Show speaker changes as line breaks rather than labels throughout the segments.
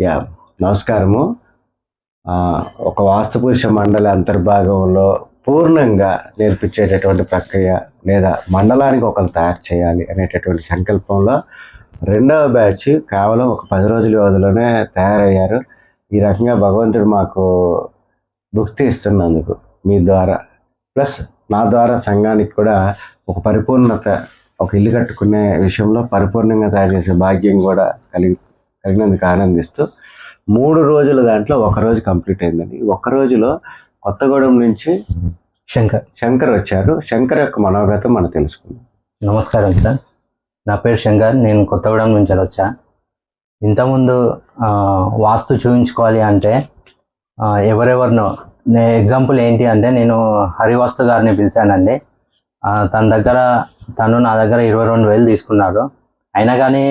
Yeah నమస్కారము. ఒక వాస్తుపురుష మండలి అంతర్భాగంలో పూర్ణంగా నేర్పించేటటువంటి ప్రక్రియ లేదా మండలానికి ఒకరు తయారు చేయాలి అనేటటువంటి సంకల్పంలో రెండవ బ్యాచ్ కేవలం ఒక పది రోజుల వ్యవధిలోనే తయారయ్యారు. ఈ రకంగా భగవంతుడు మాకు భుక్తి ఇస్తున్నందుకు మీ ద్వారా. ప్లస్ నా ద్వారా సంఘానికి కూడా ఒక పరిపూర్ణత ఒక ఇల్లు కట్టుకునే విషయంలో పరిపూర్ణంగా తయారు చేసే భాగ్యం కూడా కలిగి కలిగినందుకు ఆనందిస్తూ మూడు రోజుల దాంట్లో ఒక రోజు కంప్లీట్ అయిందండి. ఒక రోజులో కొత్తగూడెం నుంచి
శంకర్.
శంకర్ వచ్చారు. శంకర్ యొక్క మనోగతం మనం తెలుసుకుందాం.
నమస్కారం సార్. నా పేరు శంకర్. నేను కొత్తగూడెం నుంచి వచ్చా. ఇంతకుముందు వాస్తు చూపించుకోవాలి అంటే ఎవరెవరినో ఎగ్జాంపుల్ ఏంటి అంటే నేను హరివాస్తు గారిని పిలిచానండి. తన దగ్గర తను నా దగ్గర ఇరవై రెండు వేలు తీసుకున్నాడు. అయినా కానీ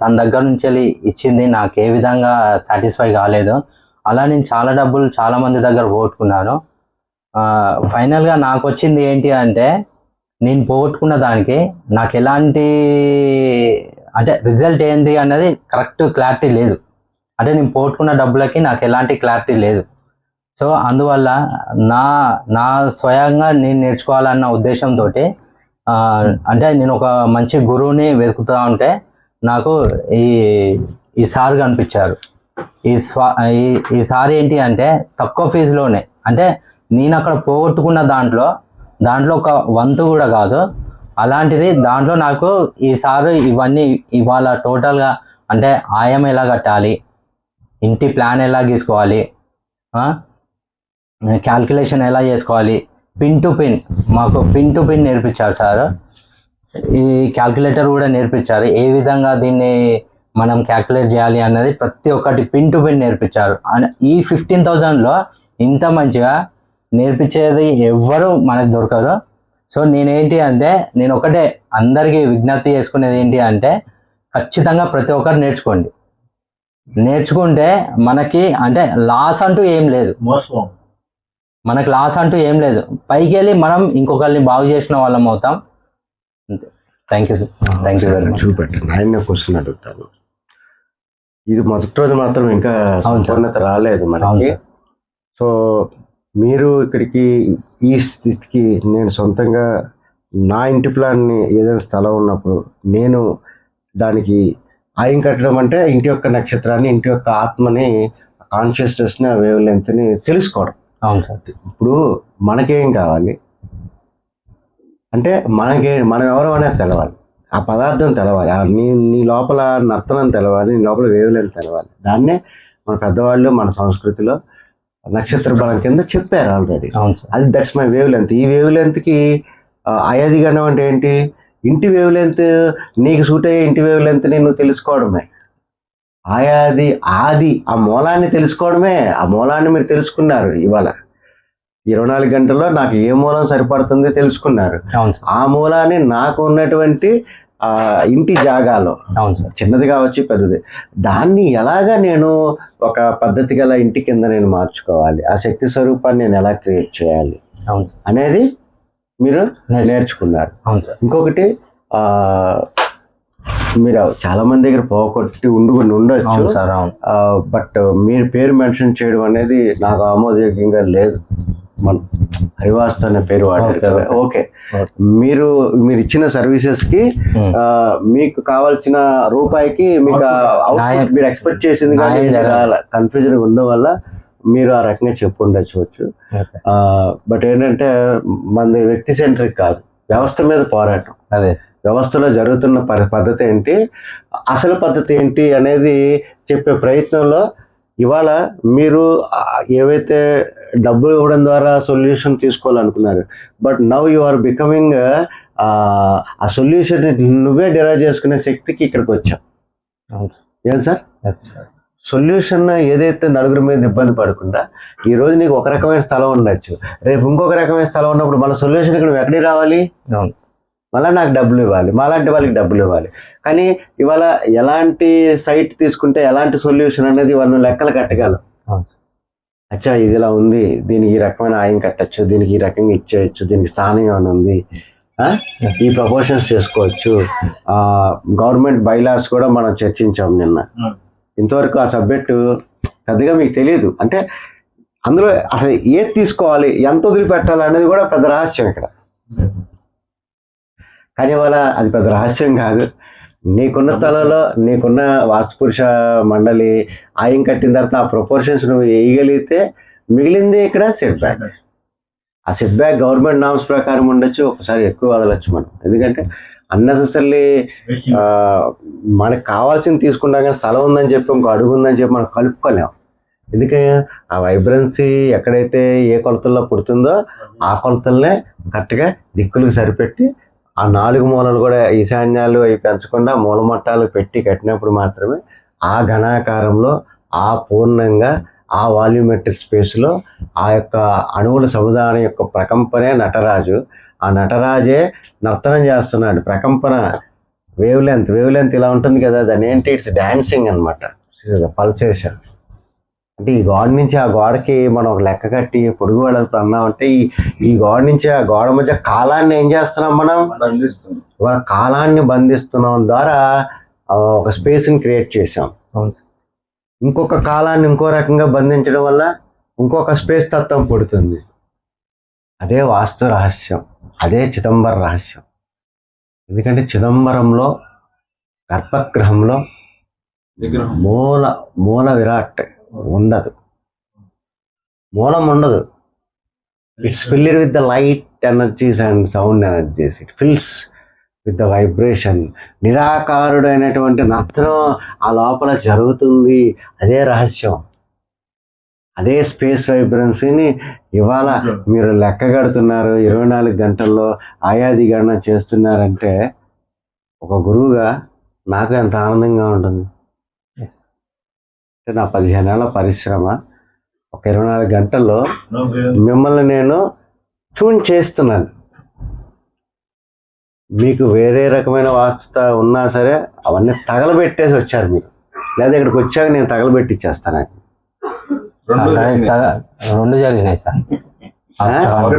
తన దగ్గర నుంచి వెళ్ళి ఇచ్చింది నాకు ఏ విధంగా సాటిస్ఫై కాలేదు అలా నేను చాలా డబ్బులు చాలా మంది దగ్గర పోగొట్టుకున్నాను ఫైనల్గా నాకు వచ్చింది ఏంటి అంటే నేను పోగొట్టుకున్న దానికి నాకు ఎలాంటి అంటే రిజల్ట్ ఏంది అన్నది కరెక్ట్ క్లారిటీ లేదు. అంటే నేను పోగొట్టుకున్న డబ్బులకి నాకు ఎలాంటి క్లారిటీ లేదు. సో అందువల్ల నా నా స్వయంగా నేను నేర్చుకోవాలన్న ఉద్దేశంతో అంటే నేను ఒక మంచి గురువుని వెతుకుతూ ఉంటే నాకు ఈ ఈ సార్ కనిపించారు. ఈ స్వా ఈ ఈ సార్ ఏంటి అంటే తక్కువ ఫీజులోనే. అంటే నేను అక్కడ పోగొట్టుకున్న దాంట్లో దాంట్లో ఒక వంతు కూడా కాదు. అలాంటిది దాంట్లో నాకు ఈ సారు ఇవన్నీ ఇవాళ టోటల్గా అంటే ఆయం ఎలా కట్టాలి ఇంటి ప్లాన్ ఎలా గీసుకోవాలి క్యాల్కులేషన్ ఎలా చేసుకోవాలి పిన్ టు పిన్ మాకు పిన్ టు పిన్ నేర్పించారు సార్. ఈ క్యాల్కులేటర్ కూడా నేర్పించారు. ఏ విధంగా దీన్ని మనం క్యాల్కులేట్ చేయాలి అన్నది ప్రతి ఒక్కటి పిన్ టు పిన్ నేర్పించారు. ఈ ఫిఫ్టీన్ థౌజండ్లో ఇంత మంచిగా నేర్పించేది ఎవ్వరు మనకు దొరకరు. సో నేనేంటి అంటే నేను ఒకటే అందరికీ విజ్ఞప్తి చేసుకునేది ఏంటి అంటే ఖచ్చితంగా ప్రతి ఒక్కరు నేర్చుకోండి. నేర్చుకుంటే మనకి అంటే లాస్ అంటూ ఏం లేదు. మనకి లాస్ అంటూ ఏం లేదు. పైకి వెళ్ళి మనం ఇంకొకరిని బాగు చేసిన వాళ్ళం అవుతాం. అంతే. Thank you thank you very much
చూపెట్టండి. ఆయన క్వశ్చన్ అడుగుతాను. ఇది మొదటి రోజు మాత్రం ఇంకా. సంపూర్ణత రాలేదు మనకి. సో మీరు ఇక్కడికి ఈ స్థితికి నేను సొంతంగా నా ఇంటి ప్లాన్ని ఏదైనా స్థలం ఉన్నప్పుడు నేను దానికి ఆయం కట్టడం అంటే ఇంటి యొక్క నక్షత్రాన్ని ఇంటి యొక్క ఆత్మని కాన్షియస్నెస్ని ఆ వేవ్ లెంత్ని తెలుసుకోవడం.
అవును సార్.
ఇప్పుడు మనకేం కావాలి? అంటే మనకి మనం ఎవరు అనేది తెలవాలి. ఆ పదార్థం తెలవాలి. నీ నీ లోపల నర్తనం తెలవాలి నీ లోపల వేవులేని తెలవాలి. దాన్నే మన పెద్దవాళ్ళు మన సంస్కృతిలో నక్షత్ర బలం కింద చెప్పారు ఆల్రెడీ
అవును సార్.
అది దట్స్ మై వేవ్ లెంత్ ఈ వేవ్ లెంత్కి అయాది గణం అంటే ఏంటి? ఇంటి వేవ్ లెంత్ నీకు సూట్ అయ్యే ఇంటి వేవ్ లెంత్ని నువ్వు తెలుసుకోవడమే. ఆయాది ఆది ఆ మూలాన్ని తెలుసుకోవడమే. ఆ మూలాన్ని మీరు తెలుసుకున్నారు ఇవాళ. ఇరవై నాలుగు గంటల్లో నాకు ఏ మూలం సరిపడుతుంది తెలుసుకున్నారు. ఆ మూలాన్ని నాకు ఉన్నటువంటి ఆ, ఇంటి జాగాలో.
అవును సార్.
చిన్నది కావచ్చు పెద్దది. దాన్ని ఎలాగా నేను ఒక పద్ధతి గల ఇంటి కింద నేను మార్చుకోవాలి? ఆ శక్తి స్వరూపాన్ని నేను ఎలా క్రియేట్ చేయాలి?
అవును సార్.
అనేది మీరు
నేర్చు-
నేర్చుకున్నారు.
అవును సార్.
ఇంకొకటి ఆ మీరు చాలా మంది దగ్గర పోగొట్టి ఉండు
అవును
ఉండొచ్చు బట్ మీరు పేరు మెన్షన్ చేయడం అనేది నాకు ఆమోదయోగ్యంగా లేదు. మన హరివాస్తు అనే పేరు వాడారు కదా. ఓకే. మీరు మీరు ఇచ్చిన సర్వీసెస్కి మీకు కావాల్సిన రూపాయికి మీకు మీరు ఎక్స్పెక్ట్ చేసింది కానీ. కన్ఫ్యూజన్ ఉండడం వల్ల మీరు ఆ రకంగా చెప్పు ఉండొచ్చు.
Okay.
బట్ ఏంటంటే మనది వ్యక్తి సెంట్రిక్ కాదు. వ్యవస్థ మీద పోరాటం.
అదే.
వ్యవస్థలో జరుగుతున్న పద్ధతి ఏంటి? అసలు పద్ధతి ఏంటి అనేది చెప్పే ప్రయత్నంలో ఇవాళ మీరు ఏవైతే డబ్బులు ఇవ్వడం ద్వారా solution తీసుకోవాలనుకున్నారు but now you are becoming ఆ సొల్యూషన్ నువ్వే డిరైవ్ చేసుకునే శక్తికి ఇక్కడికి వచ్చావు. ఏం సార్? సొల్యూషన్ ఏదైతే నలుగురి మీద ఇబ్బంది పడకుండా ఈ రోజు నీకు ఒక రకమైన స్థలం ఉండొచ్చు. రేపు ఇంకొక రకమైన స్థలం ఉన్నప్పుడు మన సొల్యూషన్ ఇక్కడ నువ్వు ఎక్కడికి రావాలి? మళ్ళీ నాకు డబ్బులు ఇవ్వాలి. మాలాంటి వాళ్ళకి డబ్బులు ఇవ్వాలి. కానీ ఇవాళ ఎలాంటి సైట్ తీసుకుంటే ఎలాంటి సొల్యూషన్ అనేది వాళ్ళు లెక్కలు
సార్.
అచ్చా ఇది ఇలా ఉంది. దీనికి ఈ రకమైన ఆయం కట్టచ్చు. దీనికి ఈ రకంగా ఇచ్చేయచ్చు. దీనికి స్థానం ఏమైనా ఉంది? ఈ ప్రపోర్షన్స్ చేసుకోవచ్చు. గవర్నమెంట్ బైలాస్ కూడా మనం చర్చించాం నిన్న. ఇంతవరకు ఆ సబ్జెక్టు పెద్దగా మీకు తెలియదు అంటే అందులో అసలు ఏది తీసుకోవాలి? ఎంత వదిలిపెట్టాలి అనేది కూడా పెద్ద రహస్యం ఇక్కడ. కానీ ఇవాళ అది పెద్ద రహస్యం కాదు. నీకున్న స్థలంలో నీకున్న వాస్తుపురుష మండలి ఆయం కట్టిన తర్వాత ఆ ప్రపోర్షన్స్ నువ్వు వేయగలిగితే మిగిలింది ఇక్కడ సెట్ బ్యాక్ ఆ సెట్ బ్యాక్ గవర్నమెంట్ నామ్స్ ప్రకారం ఉండొచ్చు ఒకసారి ఎక్కువ వదలొచ్చు మనం. ఎందుకంటే అన్నెసెసరీ మనకు కావాల్సింది తీసుకుంటాం కానీ స్థలం ఉందని చెప్పి ఇంకో అడుగు ఉందని చెప్పి మనం కలుపుకోలేం. ఎందుకంటే ఆ వైబ్రెన్సీ ఎక్కడైతే ఏ కొలతల్లో పుడుతుందో ఆ కొలతల్నే కరెక్ట్గా దిక్కులకు సరిపెట్టి ఆ నాలుగు మూలలు కూడా ఈశాన్యాలు అవి పెంచకుండా మూలమట్టాలు పెట్టి కట్టినప్పుడు మాత్రమే ఆ ఘనాకారంలో ఆ పూర్ణంగా ఆ వాల్యూమెట్రిక్ స్పేస్లో ఆ యొక్క అణువుల సముదాయం యొక్క ప్రకంపనే నటరాజు. ఆ నటరాజే నర్తనం చేస్తున్నాడు. ప్రకంపన వేవ్ లెంత్ వేవ్ లెంత్ ఇలా ఉంటుంది కదా దాని ఏంటి? ఇట్స్ డాన్సింగ్ అనమాట పల్సేషన్ అంటే ఈ గోడ నుంచి ఆ గోడకి మనం ఒక లెక్క కట్టి పొడుగు వెడల్పు అన్నామంటే ఈ ఈ గోడ నుంచి ఆ గోడ మధ్య కాలాన్ని ఏం చేస్తున్నాం మనం? ఒక కాలాన్ని బంధిస్తున్నాం ద్వారా ఒక స్పేస్ని క్రియేట్ చేసాం ఇంకొక కాలాన్ని ఇంకో రకంగా బంధించడం వల్ల ఇంకొక స్పేస్ తత్వం పుడుతుంది. అదే వాస్తు రహస్యం అదే చిదంబర రహస్యం. ఎందుకంటే చిదంబరంలో గర్భగృహంలో
విగ్రహం.
మూల మూల విరాట్ ఉండదు. మూలం ఉండదు it's filled with the light energies and sound energies it fills with the vibration నిరాకారుడైనటువంటి నర్తనం ఆ లోపల జరుగుతుంది. అదే రహస్యం. అదే స్పేస్ వైబ్రెన్సీని ఇవాళ మీరు లెక్క కడుతున్నారు. ఇరవై నాలుగు గంటల్లో ఆయాది గణన చేస్తున్నారంటే ఒక గురువుగా నాకు ఎంత ఆనందంగా ఉంటుంది. నా పదిహేను ఏళ్ళ పరిశ్రమ ఒక ఇరవై నాలుగు గంటల్లో మిమ్మల్ని నేను ట్యూన్ చేస్తున్నాను. మీకు వేరే రకమైన వాస్తుత ఉన్నా సరే అవన్నీ తగలబెట్టేసి వచ్చారు మీరు. లేదా ఇక్కడికి వచ్చాక నేను తగలబెట్టిచ్చేస్తాను
రెండు జరిగినాయి.
తగ- రెండు జరిగినాయి సార్.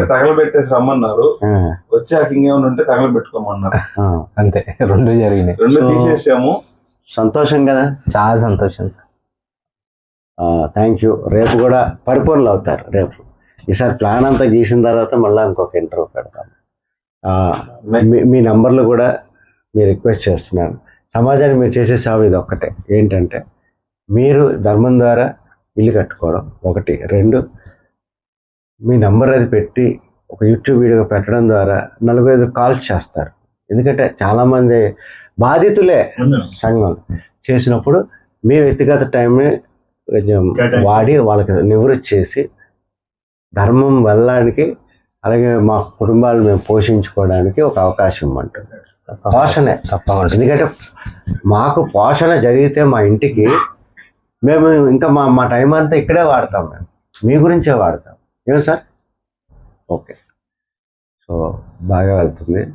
తగలబెట్టేసి రమ్మన్నారు. వచ్చాక ఇంకేమైనా ఉంటే తగలబెట్టుకోమన్నారు.
అంతే రెండు జరిగినాయి.
రెండు తీసేసాము.
సంతోషం కదా?
చాలా సంతోషం సార్.
థ్యాంక్ యూ రేపు కూడా పరిపూర్ణలు అవుతారు రేపు. ఈసారి ప్లాన్ అంతా గీసిన తర్వాత మళ్ళీ ఇంకొక ఇంటర్వ్యూ పెడతాను మీ నంబర్లు కూడా మీరు రిక్వెస్ట్ చేస్తున్నాను. సమాజానికి మీరు చేసే సేవ ఇది ఒక్కటే. ఏంటంటే మీరు ధర్మం ద్వారా ఇల్లు కట్టుకోవడం ఒకటి. రెండు మీ నంబర్ అది పెట్టి ఒక యూట్యూబ్ వీడియో పెట్టడం ద్వారా నలుగురు ఐదు కాల్స్ చేస్తారు. ఎందుకంటే చాలామంది బాధితులే సంఘం. చేసినప్పుడు మీ వ్యక్తిగత టైంని కొంచెం వాడి వాళ్ళకి నివృత్తి చేసి ధర్మం వెళ్ళడానికి అలాగే మా కుటుంబాలు మేము పోషించుకోవడానికి ఒక అవకాశం ఉంటుంది పోషణే. ఎందుకంటే మాకు పోషణ జరిగితే మా ఇంటికి మేము ఇంకా మా మా టైం అంతా ఇక్కడే వాడతాం మేము. మీ గురించే వాడతాం. ఏం సార్? ఓకే. సో బాగా వెళ్తుంది.